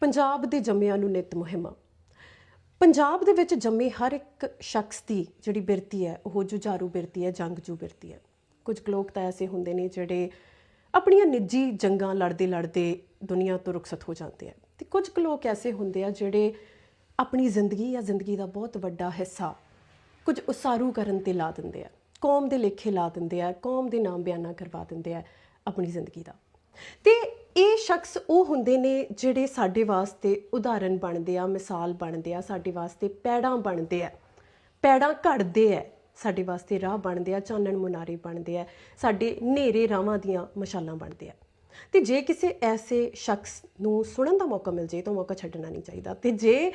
ਪੰਜਾਬ ਦੇ ਜੰਮਿਆਂ ਨੂੰ ਨਿਤ ਮੁਹਿੰਮਾਂ। ਪੰਜਾਬ ਦੇ ਵਿੱਚ ਜੰਮੇ ਹਰ ਇੱਕ ਸ਼ਖਸ ਦੀ ਜਿਹੜੀ ਬਿਰਤੀ ਹੈ, ਉਹ ਜੁਝਾਰੂ ਬਿਰਤੀ ਹੈ, ਜੰਗਜੂ ਬਿਰਤੀ ਹੈ। ਕੁਝ ਕੁ ਲੋਕ ਤਾਂ ਐਸੇ ਹੁੰਦੇ ਨੇ ਜਿਹੜੇ ਆਪਣੀਆਂ ਨਿੱਜੀ ਜੰਗਾਂ ਲੜਦੇ ਲੜਦੇ ਦੁਨੀਆ ਤੋਂ ਰੁਖਸਤ ਹੋ ਜਾਂਦੇ ਆ। ਤੇ ਕੁਝ ਕੁ ਲੋਕ ਐਸੇ ਹੁੰਦੇ ਆ ਜਿਹੜੇ ਆਪਣੀ ਜ਼ਿੰਦਗੀ ਜਾਂ ਜ਼ਿੰਦਗੀ ਦਾ ਬਹੁਤ ਵੱਡਾ ਹਿੱਸਾ ਕੁਝ ਉਸਾਰੂ ਕਰਨ ਤੇ ਲਾ ਦਿੰਦੇ ਆ। ਕੌਮ ਦੇ ਲੇਖੇ ਲਾ ਦਿੰਦੇ ਆ, ਕੌਮ ਦੇ ਨਾਮ ਬਿਆਨਾ ਕਰਵਾ ਦਿੰਦੇ ਆ ਆਪਣੀ ਜ਼ਿੰਦਗੀ ਦਾ। ਤੇ ਇਹ ਸ਼ਖਸ ਉਹ ਹੁੰਦੇ ਨੇ ਜਿਹੜੇ ਸਾਡੇ ਵਾਸਤੇ ਉਦਾਹਰਨ ਬਣਦੇ ਆ, ਮਿਸਾਲ ਬਣਦੇ ਆ, ਸਾਡੇ ਵਾਸਤੇ ਪੈੜਾਂ ਬਣਦੇ ਆ। ਪੈੜਾਂ ਘੜਦੇ ਆ, ਸਾਡੇ ਵਾਸਤੇ ਰਾਹ ਬਣਦੇ ਆ, ਚਾਨਣ ਮੁਨਾਰੇ ਬਣਦੇ ਆ, ਸਾਡੇ ਹਨੇਰੇ ਰਾਵਾਂ ਦੀਆਂ ਮਸ਼ਾਲਾਂ ਬਣਦੇ ਆ। ਤੇ ਜੇ ਕਿਸੇ ਐਸੇ ਸ਼ਖਸ ਨੂੰ ਸੁਣਨ ਦਾ ਮੌਕਾ ਮਿਲ ਜੇ ਤਾਂ ਮੌਕਾ ਛੱਡਣਾ ਨਹੀਂ ਚਾਹੀਦਾ। ਤੇ ਜੇ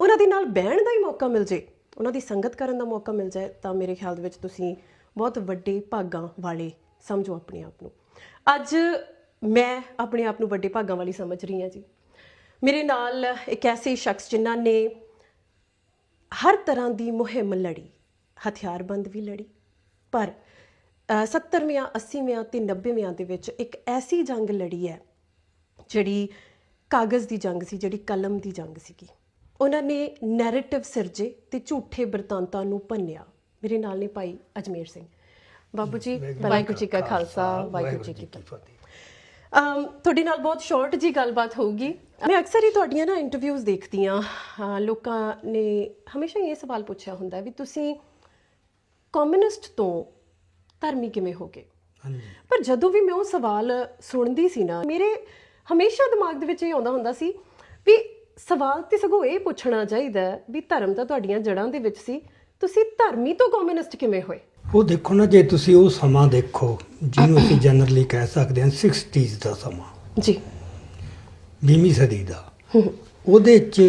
ਉਹਨਾਂ ਦੇ ਨਾਲ ਬਹਿਣ ਦਾ ਹੀ ਮੌਕਾ ਮਿਲ ਜੇ, ਉਹਨਾਂ ਦੀ ਸੰਗਤ ਕਰਨ ਦਾ ਮੌਕਾ ਮਿਲ ਜਾਏ, ਤਾਂ ਮੇਰੇ ਖਿਆਲ ਦੇ ਵਿੱਚ ਤੁਸੀਂ ਬਹੁਤ ਵੱਡੇ ਭਾਗਾਂ ਵਾਲੇ ਸਮਝੋ ਆਪਣੇ ਆਪ ਨੂੰ। ਅੱਜ ਮੈਂ ਆਪਣੇ ਆਪ ਨੂੰ ਵੱਡੇ ਭਾਗਾਂ ਵਾਲੀ ਸਮਝ ਰਹੀ ਹਾਂ ਜੀ। ਮੇਰੇ ਨਾਲ ਇੱਕ ਐਸੇ ਸ਼ਖਸ ਜਿਨ੍ਹਾਂ ਨੇ ਹਰ ਤਰ੍ਹਾਂ ਦੀ ਮੁਹਿੰਮ ਲੜੀ ਹਥਿਆਰਬੰਦ ਵੀ ਲੜੀ ਪਰ ਅ, 70ਵਿਆਂ 80ਵਿਆਂ ਤੇ 90ਵਿਆਂ ਦੇ ਵਿੱਚ ਇੱਕ ਐਸੀ ਜੰਗ ਲੜੀ ਹੈ ਜਿਹੜੀ ਕਾਗਜ਼ ਦੀ ਜੰਗ ਸੀ ਜਿਹੜੀ ਕਲਮ ਦੀ ਜੰਗ ਸੀਗੀ। ਉਹਨਾਂ ਨੇ ਨੈਰੇਟਿਵ ਸਿਰਜੇ ਤੇ ਝੂਠੇ ਬਰਤਾਂਤਾਂ ਨੂੰ ਭੰਨਿਆ। ਮੇਰੇ ਨਾਲ ਨੇ ਭਾਈ ਅਜਮੇਰ ਸਿੰਘ। ਬਾਬੂ ਜੀ ਵਾਹਿਗੁਰੂ ਜੀ ਕਾ ਖਾਲਸਾ ਵਾਹਿਗੁਰੂ ਜੀ ਕੀ ਫਤਿਹ। ਤੁਹਾਡੇ ਨਾਲ ਬਹੁਤ ਸ਼ਾਰਟ ਜੀ ਗੱਲਬਾਤ ਹੋਊਗੀ। ਮੈਂ ਅਕਸਰ ਹੀ ਤੁਹਾਡੀਆਂ ਨਾ ਇੰਟਰਵਿਊਜ਼ ਦੇਖਦੀ ਆ ਲੋਕਾਂ ਨੇ ਹਮੇਸ਼ਾ ਇਹ ਸਵਾਲ ਪੁੱਛਿਆ ਹੁੰਦਾ ਵੀ ਤੁਸੀਂ ਕਮਿਊਨਿਸਟ ਤੋਂ ਧਰਮੀ ਕਿਵੇਂ ਹੋ ਗਏ ਹਾਂਜੀ। ਪਰ ਜਦੋਂ ਵੀ ਮੈਂ ਉਹ ਸਵਾਲ ਸੁਣਦੀ ਸੀ ਨਾ ਮੇਰੇ ਹਮੇਸ਼ਾ ਦਿਮਾਗ ਦੇ ਵਿੱਚ ਇਹ ਆਉਂਦਾ ਹੁੰਦਾ ਸੀ ਵੀ ਸਵਾਲ ਤੇ ਸਗੋਂ ਇਹ ਪੁੱਛਣਾ ਚਾਹੀਦਾ ਵੀ ਧਰਮ ਤਾਂ ਤੁਹਾਡੀਆਂ ਜੜ੍ਹਾਂ ਦੇ ਵਿੱਚ ਸੀ ਤੁਸੀਂ ਧਰਮੀ ਤੋਂ ਕਮਿਊਨਿਸਟ ਕਿਵੇਂ ਹੋਏ? ਉਹ ਦੇਖੋ ਨਾ ਜੇ ਤੁਸੀਂ ਉਹ ਸਮਾਂ ਦੇਖੋ ਜਿਹਨੂੰ ਅਸੀਂ ਜਨਰਲੀ ਕਹਿ ਸਕਦੇ ਹਾਂ 60s ਦਾ ਸਮਾਂ। ਜੀ। 20ਵੀਂ ਸਦੀ ਦਾ। ਉਹਦੇ ਚ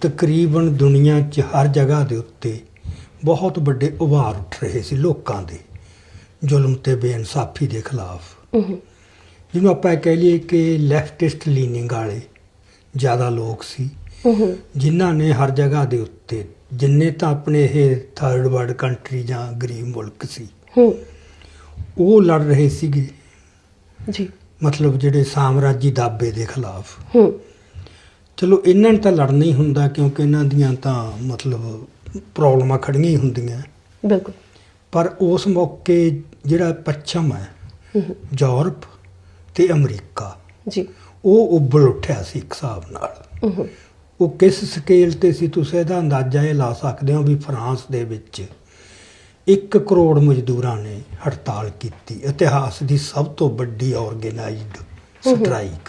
ਤਕਰੀਬਨ ਦੁਨੀਆ 'ਚ ਹਰ ਜਗ੍ਹਾ ਦੇ ਉੱਤੇ ਬਹੁਤ ਵੱਡੇ ਉਭਾਰ ਉੱਠ ਰਹੇ ਸੀ ਲੋਕਾਂ ਦੇ ਜ਼ੁਲਮ ਤੇ ਬੇਇਨਸਾਫੀ ਦੇ ਖਿਲਾਫ। ਜਿਹਨੂੰ ਆਪਾਂ ਕਹਿ ਲਈਏ ਕਿ ਲੈਫਟਿਸਟ ਲੀਨਿੰਗ ਵਾਲੇ ਜ਼ਿਆਦਾ ਲੋਕ ਸੀ। ਜਿਨ੍ਹਾਂ ਨੇ ਹਰ ਜਗ੍ਹਾ ਦੇ ਉੱਤੇ ਜਿੰਨੇ ਤਾਂ ਆਪਣੇ ਇਹ ਥਰਡ ਵਰਲਡ ਕੰਟਰੀ ਜਾਂ ਗਰੀਬ ਮੁਲਕ ਸੀ ਹੂੰ। ਉਹ ਲੜ ਰਹੇ ਸੀਗੇ। ਜੀ। ਮਤਲਬ ਜਿਹੜੇ ਸਾਮਰਾਜੀ ਦਾਬੇ ਦੇ ਖਿਲਾਫ। ਹੂੰ। ਚਲੋ ਇਹਨਾਂ ਨੂੰ ਤਾਂ ਲੜਨਾ ਹੀ ਹੁੰਦਾ ਕਿਉਂਕਿ ਇਹਨਾਂ ਦੀਆਂ ਤਾਂ ਮਤਲਬ ਪ੍ਰੋਬਲਮਾਂ ਖੜੀਆਂ ਹੀ ਹੁੰਦੀਆਂ। ਬਿਲਕੁਲ। ਪਰ ਉਸ ਮੌਕੇ ਜਿਹੜਾ ਪੱਛਮ ਹੈ ਯੂਰਪ ਤੇ ਅਮਰੀਕਾ ਜੀ। ਉਹ ਉੱਬਲ ਉੱਠਿਆ ਸੀ ਇੱਕ ਹਿਸਾਬ ਨਾਲ। ਹੂੰ। ਉਹ ਕਿਸ ਸਕੇਲ ਤੇ ਸੀ ਤੁਸੀਂ ਇਹਦਾ ਅੰਦਾਜ਼ਾ ਇਹ ਲਾ ਸਕਦੇ ਹੋ ਵੀ ਫਰਾਂਸ ਦੇ ਵਿੱਚ 1 ਕਰੋੜ ਮਜ਼ਦੂਰਾਂ ਨੇ ਹੜਤਾਲ ਕੀਤੀ ਇਤਿਹਾਸ ਦੀ ਸਭ ਤੋਂ ਵੱਡੀ ਆਰਗੇਨਾਈਜ਼ਡ ਸਟ੍ਰਾਈਕ।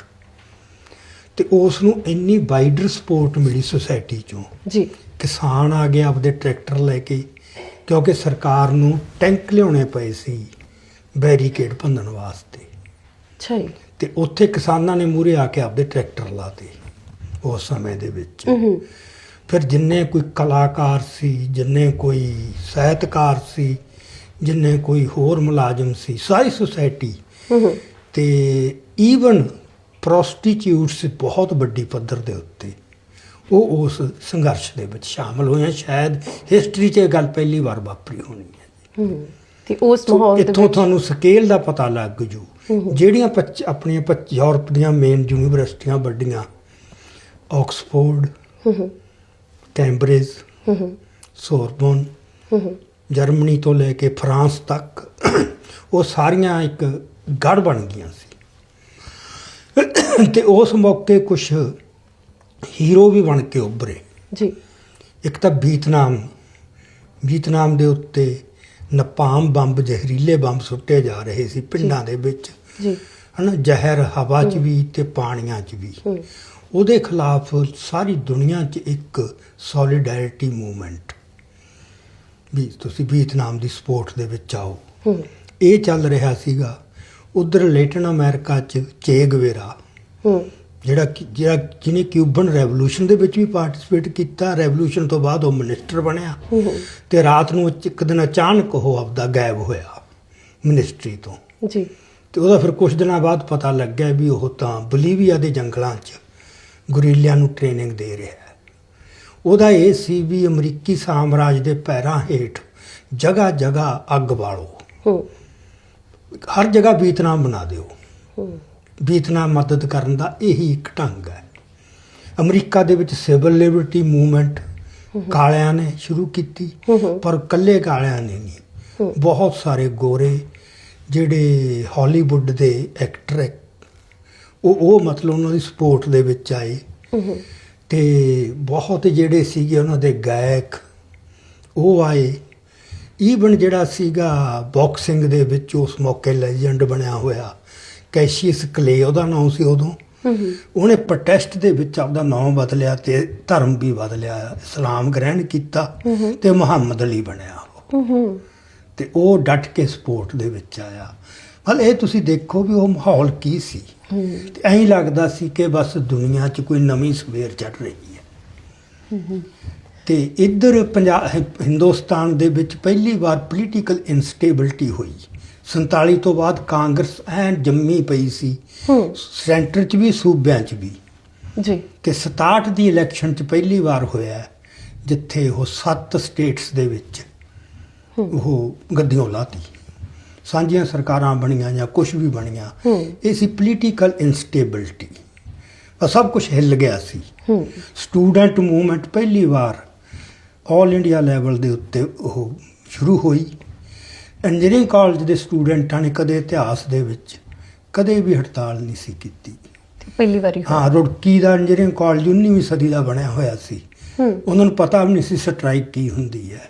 ਤੇ ਉਸ ਨੂੰ ਇੰਨੀ ਵਾਈਡਰ ਸਪੋਰਟ ਮਿਲੀ ਸੁਸਾਇਟੀ ਚੋਂ। ਜੀ। ਕਿਸਾਨ ਆ ਗਏ ਆਪਦੇ ਟਰੈਕਟਰ ਲੈ ਕੇ ਕਿਉਂਕਿ ਸਰਕਾਰ ਨੂੰ ਟੈਂਕ ਲਿਆਉਣੇ ਪਏ ਸੀ ਬੈਰੀਕੇਡ ਭੰਨਣ ਵਾਸਤੇ। ਅੱਛਾ ਜੀ। ਤੇ ਉੱਥੇ ਕਿਸਾਨਾਂ ਨੇ ਮੂਰੇ ਆ ਕੇ ਆਪਦੇ ਟਰੈਕਟਰ ਲਾਤੇ। ਉਸ ਸਮੇਂ ਦੇ ਵਿੱਚ। ਫਿਰ ਜਿੰਨੇ ਕੋਈ ਕਲਾਕਾਰ ਸੀ ਜਿੰਨੇ ਕੋਈ ਸਾਹਿਤਕਾਰ ਸੀ ਜਿੰਨੇ ਕੋਈ ਹੋਰ ਮੁਲਾਜ਼ਮ ਸੀ ਸਾਰੀ ਸੁਸਾਇਟੀ। ਤੇ ਈਵਨ ਪ੍ਰੋਸਟੀਟਿਊਟਸ ਬਹੁਤ ਵੱਡੀ ਪੱਧਰ ਦੇ ਉੱਤੇ। ਉਹ ਉਸ ਸੰਘਰਸ਼ ਦੇ ਵਿੱਚ ਸ਼ਾਮਲ ਹੋਏ। ਸ਼ਾਇਦ ਹਿਸਟਰੀ 'ਚ ਇਹ ਗੱਲ ਪਹਿਲੀ ਵਾਰ ਵਾਪਰੀ ਹੋਣੀ ਹੈ। ਤੇ ਉਸ ਮਾਹੌਲ ਦੇ ਇੱਥੋਂ ਵਿੱਚ ਤੁਹਾਨੂੰ ਸਕੇਲ ਦਾ ਪਤਾ ਲੱਗ ਜੂ। ਜਿਹੜੀਆਂ ਆਪਣੀਆਂ ਯੂਰਪ ਦੀਆਂ ਮੇਨ ਯੂਨੀਵਰਸਿਟੀਆਂ ਵੱਡੀਆਂ ਆਕਸਫੋਰਡ ਹੂੰ ਕੈਂਬਰਿਜ ਹੂੰ ਸੋਰਬਨ ਹੂੰ ਜਰਮਨੀ ਤੋਂ ਲੈ ਕੇ ਫਰਾਂਸ ਤੱਕ ਉਹ ਸਾਰੀਆਂ ਇੱਕ ਗੜ ਬਣ ਗਈਆਂ ਸੀ। ਤੇ ਉਸ ਮੌਕੇ ਕੁਝ ਹੀਰੋ ਵੀ ਬਣ ਕੇ ਉੱਭਰੇ। ਜੀ। ਇੱਕ ਤਾਂ ਵੀਤਨਾਮ। ਵੀਤਨਾਮ ਦੇ ਉੱਤੇ ਨਪਾਮ ਬੰਬ ਜ਼ਹਿਰੀਲੇ ਬੰਬ ਸੁੱਟੇ ਜਾ ਰਹੇ ਸੀ ਪਿੰਡਾਂ ਦੇ ਵਿੱਚ। ਜੀ। ਹਨਾ ਜ਼ਹਿਰ ਹਵਾ 'ਚ ਵੀ ਤੇ ਪਾਣੀਆਂ 'ਚ ਵੀ। ਉਹਦੇ ਖਿਲਾਫ ਸਾਰੀ ਦੁਨੀਆ 'ਚ ਇੱਕ ਸੋਲੀਡੈਰਿਟੀ ਮੂਵਮੈਂਟ ਵੀ ਤੁਸੀਂ ਵੀਤਨਾਮ ਦੀ ਸਪੋਰਟ ਦੇ ਵਿੱਚ ਆਓ। ਇਹ ਚੱਲ ਰਿਹਾ ਸੀਗਾ ਉਧਰ ਲੈਟਨ ਅਮਰੀਕਾ 'ਚ ਚੇ ਗਵੇਰਾ। ਜਿਹੜਾ ਜਿਹੜਾ ਜਿਹਨੇ ਕਿਊਬਨ ਰੈਵੋਲੂਸ਼ਨ ਦੇ ਵਿੱਚ ਵੀ ਪਾਰਟਿਸਿਪੇਟ ਕੀਤਾ ਰੈਵੋਲੂਸ਼ਨ ਤੋਂ ਬਾਅਦ ਉਹ ਮਿਨਿਸਟਰ ਬਣਿਆ। ਤੇ ਰਾਤ ਨੂੰ ਇੱਕ ਦਿਨ ਅਚਾਨਕ ਉਹ ਆਪਦਾ ਗਾਇਬ ਹੋਇਆ ਮਿਨਿਸਟਰੀ ਤੋਂ। ਜੀ। ਤੇ ਉਹਦਾ ਫਿਰ ਕੁਝ ਦਿਨਾਂ ਬਾਅਦ ਪਤਾ ਲੱਗਿਆ ਵੀ ਉਹ ਤਾਂ ਬਲੀਵੀਆ ਦੇ ਜੰਗਲਾਂ 'ਚ ਗੁਰੀਲਿਆਂ ਨੂੰ ਟ੍ਰੇਨਿੰਗ ਦੇ ਰਿਹਾ ਹੈ। ਉਹਦਾ ਇਹ ਸੀ ਵੀ ਅਮਰੀਕੀ ਸਾਮਰਾਜ ਦੇ ਪੈਰਾਂ ਹੇਠ ਜਗ੍ਹਾ ਜਗ੍ਹਾ ਅੱਗ ਬਾਲੋ। ਹੂੰ। ਹਰ ਜਗ੍ਹਾ ਵੀਤਨਾਮ ਬਣਾ ਦਿਓ। ਹੂੰ। ਵੀਤਨਾਮ ਮਦਦ ਕਰਨ ਦਾ ਇਹੀ ਇੱਕ ਢੰਗ ਹੈ। ਅਮਰੀਕਾ ਦੇ ਵਿੱਚ ਸਿਵਲ ਲਿਬਰਟੀ ਮੂਵਮੈਂਟ ਕਾਲਿਆਂ ਨੇ ਸ਼ੁਰੂ ਕੀਤੀ ਪਰ ਕੱਲੇ ਕਾਲਿਆਂ ਨੇ ਨਹੀਂ। ਬਹੁਤ ਸਾਰੇ ਗੋਰੇ ਜਿਹੜੇ ਹਾਲੀਵੁੱਡ ਦੇ ਐਕਟਰ ਉਹ ਉਹ ਮਤਲਬ ਉਹਨਾਂ ਦੀ ਸਪੋਰਟ ਦੇ ਵਿੱਚ ਆਏ। ਤੇ ਬਹੁਤ ਜਿਹੜੇ ਸੀਗੇ ਉਹਨਾਂ ਦੇ ਗਾਇਕ ਉਹ ਆਏ। ਈਵਨ ਜਿਹੜਾ ਸੀਗਾ ਬਾਕਸਿੰਗ ਦੇ ਵਿੱਚ ਉਸ ਮੌਕੇ ਲੈਜੈਂਡ ਬਣਿਆ ਹੋਇਆ ਕੈਸ਼ੀਅਸ ਕਲੇ ਉਹਦਾ ਨਾਮ ਸੀ ਉਦੋਂ। ਉਹਨੇ ਪ੍ਰੋਟੈਸਟ ਦੇ ਵਿੱਚ ਆਪਦਾ ਨਾਮ ਬਦਲਿਆ ਤੇ ਧਰਮ ਵੀ ਬਦਲਿਆ ਇਸਲਾਮ ਗ੍ਰਹਿਣ ਕੀਤਾ ਤੇ ਮੁਹੰਮਦ ਅਲੀ ਬਣਿਆ ਉਹ। ਤੇ ਉਹ ਡਟ ਕੇ ਸਪੋਰਟ ਦੇ ਵਿੱਚ ਆਇਆ। ਹਲ ਇਹ ਤੁਸੀਂ ਦੇਖੋ ਵੀ ਉਹ ਮਾਹੌਲ ਕੀ ਸੀ। ਐਂ ਲੱਗਦਾ ਸੀ ਕਿ ਬਸ ਦੁਨੀਆ 'ਚ ਕੋਈ ਨਵੀਂ ਸਵੇਰ ਚੜ ਰਹੀ ਹੈ। ਤੇ ਇੱਧਰ ਪੰਜਾਬ ਹਿੰਦੁਸਤਾਨ ਦੇ ਵਿੱਚ ਪਹਿਲੀ ਵਾਰ ਪੋਲੀਟੀਕਲ ਇਨਸਟੇਬਿਲਿਟੀ ਹੋਈ। 47 ਤੋਂ ਬਾਅਦ ਕਾਂਗਰਸ ਐਨ ਜੰਮੀ ਪਈ ਸੀ। ਹੂੰ। ਸੈਂਟਰ 'ਚ ਵੀ ਸੂਬਿਆਂ 'ਚ ਵੀ। ਜੀ। ਤੇ 67 ਦੀ ਇਲੈਕਸ਼ਨ 'ਚ ਪਹਿਲੀ ਵਾਰ ਹੋਇਆ ਜਿੱਥੇ ਉਹ ਸੱਤ ਸਟੇਟਸ ਦੇ ਵਿੱਚ ਉਹ ਗੱਦੀਆਂ ਲਾਤੀ। ਸਾਂਝੀਆਂ ਸਰਕਾਰਾਂ ਬਣੀਆਂ ਜਾਂ ਕੁਝ ਵੀ ਬਣੀਆਂ। ਇਹ ਸੀ ਪੋਲੀਟੀਕਲ ਇਨਸਟੇਬਿਲਿਟੀ ਸਭ ਕੁਝ ਹਿੱਲ ਗਿਆ ਸੀ। ਸਟੂਡੈਂਟ ਮੂਵਮੈਂਟ ਪਹਿਲੀ ਵਾਰ 올 ਇੰਡੀਆ ਲੈਵਲ ਦੇ ਉੱਤੇ ਉਹ ਸ਼ੁਰੂ ਹੋਈ। ਇੰਜੀਨੀਅਰਿੰਗ ਕਾਲਜ ਦੇ ਸਟੂਡੈਂਟਾਂ ਨੇ ਕਦੇ ਇਤਿਹਾਸ ਦੇ ਵਿੱਚ ਕਦੇ ਵੀ ਹੜਤਾਲ ਨਹੀਂ ਸੀ ਕੀਤੀ। ਪਹਿਲੀ ਵਾਰੀ। ਹਾਂ ਰੁੜਕੀ ਦਾ ਇੰਜੀਨੀਅਰਿੰਗ ਕਾਲਜ 19ਵੀਂ ਸਦੀ ਦਾ ਬਣਿਆ ਹੋਇਆ ਸੀ। ਉਹਨਾਂ ਨੂੰ ਪਤਾ ਵੀ ਨਹੀਂ ਸੀ ਸਟ੍ਰਾਈਕ ਕੀ ਹੁੰਦੀ ਹੈ।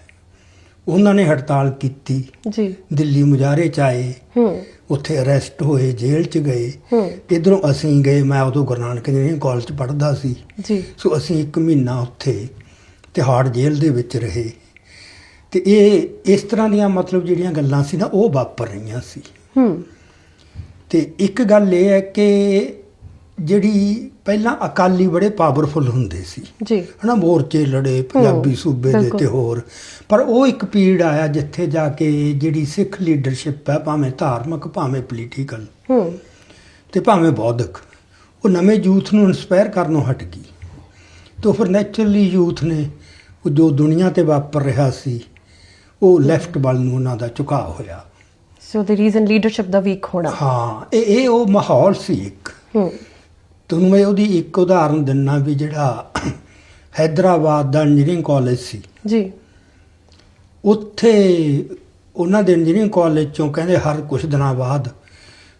ਉਹਨਾਂ ਨੇ ਹੜਤਾਲ ਕੀਤੀ। ਜੀ। ਦਿੱਲੀ ਮੁਜ਼ਾਹਰੇ ਚ ਆਏ। ਹੂੰ। ਉੱਥੇ ਅਰੈਸਟ ਹੋਏ ਜੇਲ੍ਹ ਚ ਗਏ। ਹੂੰ। ਇਧਰੋਂ ਅਸੀਂ ਗਏ ਮੈਂ ਉਦੋਂ ਗੁਰੂ ਨਾਨਕ ਇੰਜੀਨੀਅਰਿੰਗ ਕਾਲਜ ਪੜ੍ਹਦਾ ਸੀ। ਜੀ। ਸੋ ਅਸੀਂ ਇੱਕ ਮਹੀਨਾ ਉੱਥੇ ਤਿਹਾੜ ਜੇਲ੍ਹ ਦੇ ਵਿੱਚ ਰਹੇ। ਤੇ ਇਹ ਇਸ ਤਰ੍ਹਾਂ ਦੀਆਂ ਮਤਲਬ ਜਿਹੜੀਆਂ ਗੱਲਾਂ ਸੀ ਨਾ ਉਹ ਵਾਪਰ ਰਹੀਆਂ ਸੀ। ਹੂੰ। ਤੇ ਇੱਕ ਗੱਲ ਇਹ ਹੈ ਕਿ ਜਿਹੜੀ ਪਹਿਲਾਂ ਅਕਾਲੀ ਬੜੇ ਪਾਵਰਫੁਲ ਹੁੰਦੇ ਸੀ। ਜੀ। ਹਨਾ ਮੋਰਚੇ ਲੜੇ ਪੰਜਾਬੀ ਸੂਬੇ ਦੇ। ਤੇ ਹੋਰ। ਪਰ ਉਹ ਇੱਕ ਪੀੜ ਆਇਆ ਜਿੱਥੇ ਜਾ ਕੇ ਜਿਹੜੀ ਸਿੱਖ ਲੀਡਰਸ਼ਿਪ ਹੈ ਭਾਵੇਂ ਧਾਰਮਿਕ ਭਾਵੇਂ ਪੋਲੀਟੀਕਲ ਹੂੰ। ਤੇ ਭਾਵੇਂ ਬੌਧਿਕ। ਉਹ ਨਵੇਂ ਯੂਥ ਨੂੰ ਇਨਸਪਾਇਰ ਕਰਨੋਂ ਹਟ ਗਈ। ਤੋਂ ਫਿਰ ਨੈਚੁਰਲੀ ਯੂਥ ਨੇ ਉਹ ਜੋ ਦੁਨੀਆ ਤੇ ਵਾਪਰ ਰਿਹਾ ਸੀ ਉਹ ਲੈਫਟ ਵੱਲ ਨੂੰ ਉਹਨਾਂ ਦਾ ਝੁਕਾਅ ਹੋਇਆ। ਸੋ ਦ ਰੀਜ਼ਨ ਲੀਡਰਸ਼ਿਪ ਦਾ ਵੀਕ ਹੋਣਾ। ਹਾਂ ਇਹ ਇਹ ਉਹ ਮਾਹੌਲ ਸੀ ਇੱਕ। ਹੂੰ। ਤੁਹਾਨੂੰ ਮੈਂ ਉਹਦੀ ਇੱਕ ਉਦਾਹਰਨ ਦਿੰਨਾ ਵੀ ਜਿਹੜਾ ਹੈਦਰਾਬਾਦ ਦਾ ਇੰਜੀਨੀਅਰਿੰਗ ਕਾਲਜ ਸੀ। ਜੀ। ਉੱਥੇ ਉਹਨਾਂ ਦੇ ਇੰਜੀਨੀਅਰਿੰਗ ਕਾਲਜ ਚੋਂ ਕਹਿੰਦੇ ਹਰ ਕੁਝ ਦਿਨਾਂ ਬਾਅਦ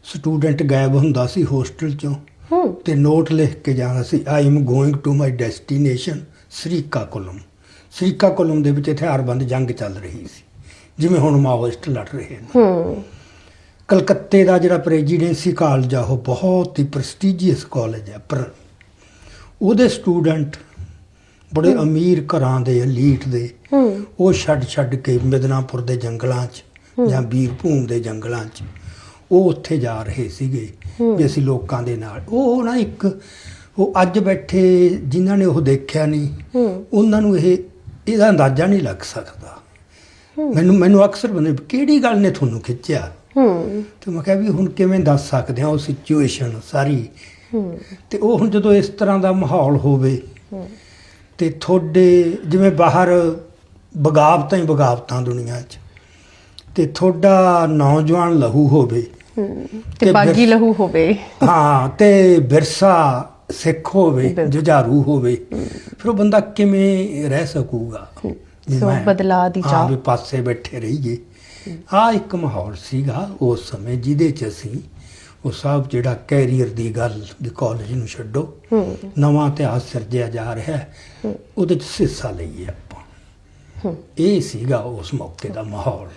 ਸਟੂਡੈਂਟ ਗਾਇਬ ਹੁੰਦਾ ਸੀ ਹੋਸਟਲ ਚੋਂ। ਤੇ ਨੋਟ ਲਿਖ ਕੇ ਜਾਣਾ ਸੀ I am going to my destination Srikakulam. Srikakulam ਦੇ ਵਿੱਚ ਹਥਿਆਰਬੰਦ ਜੰਗ ਚੱਲ ਰਹੀ ਸੀ ਜਿਵੇਂ ਹੁਣ ਮਾਓਇਸਟ ਲੜ ਰਹੇ ਨੇ। ਹੂੰ। ਕਲਕੱਤੇ ਦਾ ਜਿਹੜਾ ਪ੍ਰੈਜ਼ੀਡੈਂਸੀ ਕਾਲਜ ਆ ਉਹ ਬਹੁਤ ਹੀ ਪ੍ਰੈਸਟੀਜੀਅਸ ਕਾਲਜ ਹੈ ਪਰ ਉਹਦੇ ਸਟੂਡੈਂਟ ਬੜੇ ਅਮੀਰ ਘਰਾਂ ਦੇ ਐਲੀਟ ਦੇ ਉਹ ਛੱਡ ਛੱਡ ਕੇ ਮਿਦਨਾਪੁਰ ਦੇ ਜੰਗਲਾਂ 'ਚ ਜਾਂ ਬੀਰਭੂਮ ਦੇ ਜੰਗਲਾਂ 'ਚ ਉਹ ਉੱਥੇ ਜਾ ਰਹੇ ਸੀਗੇ ਵੀ ਅਸੀਂ ਲੋਕਾਂ ਦੇ ਨਾਲ। ਉਹ ਨਾ ਇੱਕ ਉਹ ਅੱਜ ਬੈਠੇ ਜਿਨ੍ਹਾਂ ਨੇ ਉਹ ਦੇਖਿਆ ਨਹੀਂ ਉਹਨਾਂ ਨੂੰ ਇਹ ਇਹਦਾ ਅੰਦਾਜ਼ਾ ਨਹੀਂ ਲੱਗ ਸਕਦਾ। ਮੈਨੂੰ ਮੈਨੂੰ ਅਕਸਰ ਬੰਦੇ ਕਿਹੜੀ ਗੱਲ ਨੇ ਤੁਹਾਨੂੰ ਖਿੱਚਿਆ? ਹੂੰ। ਤੇ ਮੈਂ ਕਿਹਾ ਵੀ ਹੁਣ ਕਿਵੇਂ ਦੱਸ ਸਕਦੇ ਹਾਂ ਉਹ ਸਿਚੁਏਸ਼ਨ ਸਾਰੀ। ਹੂੰ। ਤੇ ਉਹ ਹੁਣ ਜਦੋਂ ਇਸ ਤਰ੍ਹਾਂ ਦਾ ਮਾਹੌਲ ਹੋਵੇ ਹੂੰ। ਤੇ ਤੁਹਾਡੇ ਜਿਵੇਂ ਬਾਹਰ ਬਗਾਵਤਾਂ ਹੀ ਬਗਾਵਤਾਂ ਦੁਨੀਆ 'ਚ। ਤੇ ਤੁਹਾਡਾ ਨੌਜਵਾਨ ਲਹੂ ਹੋਵੇ ਹੂੰ। ਤੇ ਬਾਗੀ ਲਹੂ ਹੋਵੇ। ਹਾਂ ਤੇ ਵਿਰਸਾ ਸਿੱਖ ਹੋਵੇ। ਜੁਝਾਰੂ ਹੋਵੇ ਫਿਰ ਉਹ ਬੰਦਾ ਕਿਵੇਂ ਰਹਿ ਸਕੂਗਾ? ਸੋ ਬਦਲਾਅ ਦੀ ਚਾਹ। ਵੀ ਪਾਸੇ ਬੈਠੇ ਰਹੀਏ। ਆ ਇੱਕ ਮਾਹੌਲ ਸੀਗਾ ਉਸ ਸਮੇਂ ਜਿਹਦੇ 'ਚ ਅਸੀਂ ਉਹ ਸਭ ਜਿਹੜਾ ਕੈਰੀਅਰ ਦੀ ਗੱਲ ਵੀ ਕਾਲਜ ਨੂੰ ਛੱਡੋ ਨਵਾਂ ਇਤਿਹਾਸ ਸਿਰਜਿਆ ਜਾ ਰਿਹਾ ਹੈ ਉਹਦੇ 'ਚ ਹਿੱਸਾ ਲਈਏ ਆਪਾਂ। ਇਹ ਸੀਗਾ ਉਸ ਮੌਕੇ ਦਾ ਮਾਹੌਲ।